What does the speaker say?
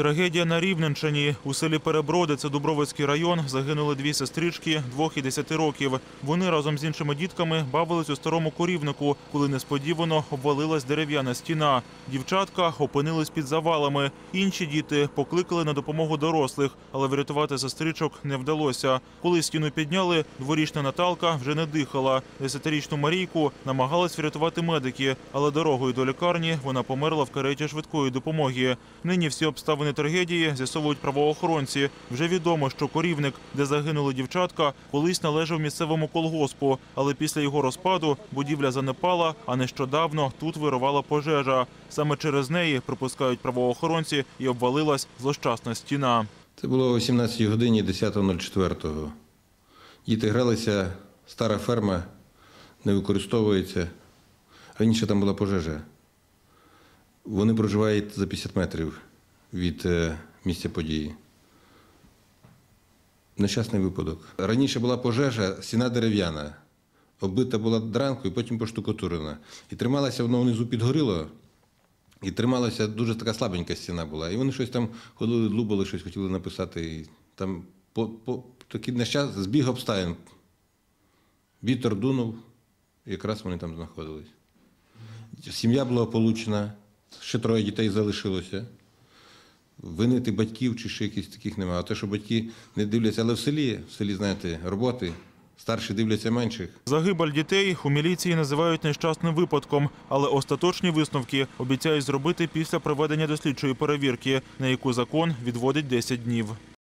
Трагедія на Рівненщині. У селі Переброди, це Дубровицький район, загинули дві сестрички двох і десяти років. Вони разом з іншими дітками бавились у старому корівнику, коли несподівано обвалилась дерев'яна стіна. Дівчатка опинились під завалами. Інші діти покликали на допомогу дорослих, але врятувати сестричок не вдалося. Коли стіну підняли, дворічна Наталка вже не дихала. Десятирічну Марійку намагались врятувати медики, але дорогою до лікарні вона померла в кареті швидкої допомоги. Нині всі обставини трагедії з'ясовують правоохоронці. Вже відомо, що корівник, де загинули дівчатка, колись належав місцевому колгоспу, але після його розпаду будівля занепала, а нещодавно тут вирувала пожежа. Саме через неї, припускають правоохоронці, і обвалилась злощасна стіна. Це було о 18 годині 10.04. Діти гралися, стара ферма не використовується. Раніше там була пожежа. Вони проживають за 50 метрів від е, місця події. Нещасний випадок. Раніше була пожежа, стіна дерев'яна. Оббита була дранкою, потім поштукатурена. І трималася воно внизу підгоріло, і трималася дуже така слабенька стіна була. І вони щось там ходили, лубали, щось хотіли написати. І там по, по, такий нещас, збіг обставин. Вітер дунув, якраз вони там знаходились. Сім'я була получена, ще троє дітей залишилося. Винити батьків чи ще якихось таких немає. А те, що батьки не дивляться, але в селі, в селі, знаєте, роботи, старші дивляться менших. Загибель дітей у міліції називають нещасним випадком, але остаточні висновки обіцяють зробити після проведення дослідчої перевірки, на яку закон відводить 10 днів.